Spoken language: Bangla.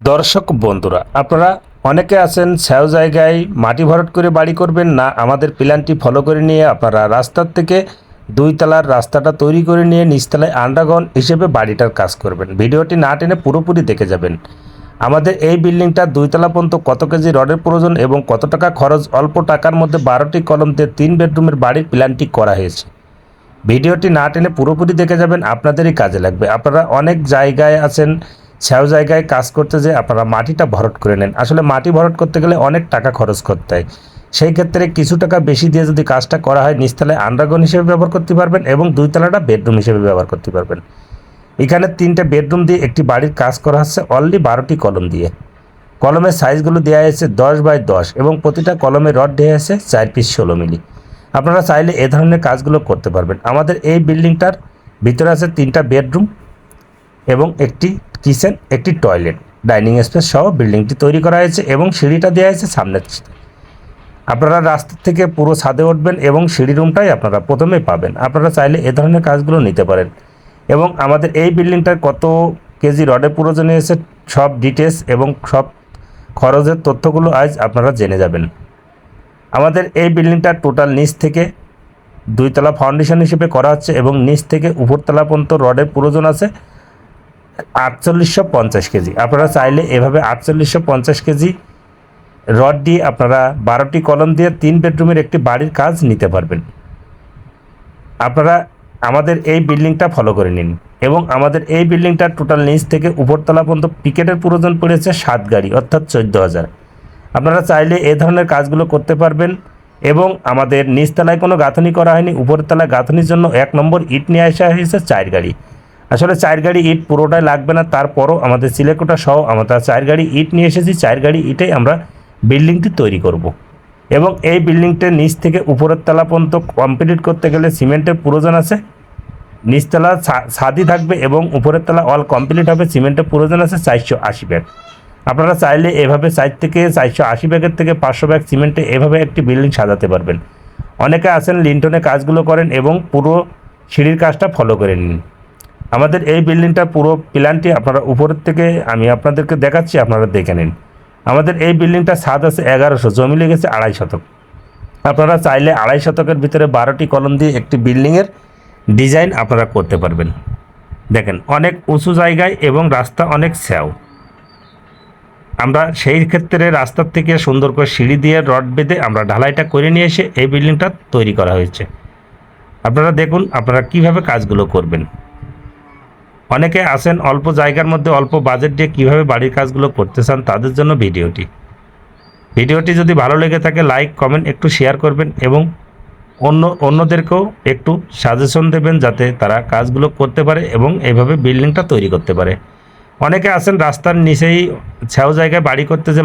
দর্শক বন্ধুরা, আপনারা অনেকে আছেন, স্যাও জায়গায় মাটি ভরাট করে বাড়ি করবেন না, আমাদের প্ল্যানটি ফলো করে নিয়ে আপনারা রাস্তার থেকে দুই তলার রাস্তাটা তৈরি করে নিয়ে নিচতলায় আন্ডারগ্রাউন্ড হিসেবে বাড়িটার কাজ করবেন। ভিডিওটি না টেনে পুরোপুরি দেখে যাবেন। আমাদের এই বিল্ডিংটা দুইতলা পর্যন্ত কত কেজি রডের প্রয়োজন এবং কত টাকা খরচ, অল্প টাকার মধ্যে বারোটি কলম দিয়ে তিন বেডরুমের বাড়ির প্ল্যানটি করা হয়েছে। ভিডিওটি না টেনে পুরোপুরি দেখে যাবেন, আপনাদেরই কাজে লাগবে। আপনারা অনেক জায়গায় আছেন সেও জায়গায় কাজ করতে যে আপনারা মাটিটা ভরট করে নেন। আসলে মাটি ভরট করতে গেলে অনেক টাকা খরচ করতে হয়। সেই ক্ষেত্রে কিছু টাকা বেশি দিয়ে যদি কাজটা করা হয় নিচতলায় আন্ডারগ্রাউন্ড হিসেবে ব্যবহার করতে পারবেন এবং দুই তলাটা বেডরুম হিসেবে ব্যবহার করতে পারবেন। এখানে তিনটে বেডরুম দিয়ে একটি বাড়ির কাজ করা হচ্ছে অনলি বারোটি কলম দিয়ে। কলমের সাইজগুলো দেওয়া হয়েছে দশ বাই দশ এবং প্রতিটা কলমে রড দেওয়া আছে চার পিস ষোলো মিলি। আপনারা চাইলে এ ধরনের কাজগুলো করতে পারবেন। আমাদের এই বিল্ডিংটার ভিতরে আছে তিনটা বেডরুম এবং একটি কিচেন, একটি টয়লেট। ডাইনিং স্পেস সহ বিল্ডিংটি তৈরি করা হয়েছে এবং সিঁড়িটা দেওয়া হয়েছে সামনের আপনারা রাস্তা থেকে পুরো ছাদে উঠবেন এবং সিঁড়ি রুমটাই আপনারা প্রথমে পাবেন। আপনারা চাইলে এ ধরনের কাজগুলো নিতে পারেন। এবং আমাদের এই বিল্ডিংটার কত কেজি রডের প্রয়োজন হয়েছে সব ডিটেলস এবং সব খরচের তথ্যগুলো আজ আপনারা জেনে যাবেন। আমাদের এই বিল্ডিংটা টোটাল নিচ থেকে দুইতলা ফাউন্ডেশন হিসেবে করা হচ্ছে এবং নিচ থেকে উপরতলা পর্যন্ত রডের প্রয়োজন আছে। আটচল্লিশশো পঞ্চাশ কেজি। আপনারা চাইলে এভাবে আটচল্লিশশো পঞ্চাশ কেজি রড দিয়ে আপনারা বারোটি কলম দিয়ে তিন বেডরুমের একটি বাড়ির কাজ নিতে পারবেন। আপনারা আমাদের এই বিল্ডিংটা ফলো করে নিন এবং আমাদের এই বিল্ডিংটা টোটাল নিচ থেকে উপরতলা পর্যন্ত পিকেটের প্রয়োজন পড়েছে সাত গাড়ি, অর্থাৎ চোদ্দ হাজার। আপনারা চাইলে এ ধরনের কাজগুলো করতে পারবেন এবং আমাদের নিচতলায় কোনো গাঁথনি করা হয়নি উপরের তলায় গাঁথনির জন্য এক নম্বর ইট নিয়ে আসা হয়েছে চার গাড়ি। আসলে চার গাড়ি ইট পুরোটাই লাগবে না, তারপরও আমাদের সিলেকোটা সহ আমরা চার গাড়ি ইট নিয়ে এসেছি চার গাড়ি ইটেই আমরা বিল্ডিংটি তৈরি করব। এবং এই বিল্ডিংটির নিচ থেকে উপরের তলা পর্যন্ত কমপ্লিট করতে গেলে সিমেন্টের প্রয়োজন আছে। নিচতলা ছাদি থাকবে এবং উপরের তলা অল কমপ্লিট হবে, সিমেন্টের প্রয়োজন আছে চারশো আশি ব্যাগ। আপনারা চাইলে এভাবে চার থেকে চারশো আশি ব্যাগের থেকে পাঁচশো ব্যাগ সিমেন্টে এভাবে একটি বিল্ডিং সাজাতে পারবেন। অনেকে আছেন, লিন্টনে কাজগুলো করেন এবং পুরো সিঁড়ির কাজটা ফলো করে নিন। আমাদের এই বিল্ডিংটার পুরো প্ল্যানটি আপনারা উপরের থেকে আমি আপনাদেরকে দেখাচ্ছি, আপনারা দেখে নিন। আমাদের এই বিল্ডিংটার ছাদ আছে এগারোশো, জমি লেগেছে আড়াই শতক। আপনারা চাইলে আড়াই শতকের ভিতরে বারোটি কলম দিয়ে একটি বিল্ডিংয়ের ডিজাইন আপনারা করতে পারবেন। দেখেন, অনেক উঁচু জায়গায় এবং রাস্তা অনেক স্যাও। আমরা সেই ক্ষেত্রে রাস্তার থেকে সুন্দর করে সিঁড়ি দিয়ে রড বেঁধে আমরা ঢালাইটা করে নিয়ে এসে এই বিল্ডিংটা তৈরি করা হয়েছে। আপনারা দেখুন, আপনারা কীভাবে কাজগুলো করবেন। অনেকে আছেন অল্প জায়গার মধ্যে অল্প বাজেট দিয়ে কীভাবে বাড়ির কাজগুলো করতে চান তাদের জন্য ভিডিওটি। ভিডিওটি যদি ভালো লেগে থাকে লাইক কমেন্ট একটু শেয়ার করবেন এবং অন্য, অন্যদেরকেও একটু সাজেশন দেবেন যাতে তারা কাজগুলো করতে পারে এবং এইভাবে বিল্ডিংটা তৈরি করতে পারে। অনেকে আছেন রাস্তার নিচেই ছাও জায়গায় বাড়ি করতে যে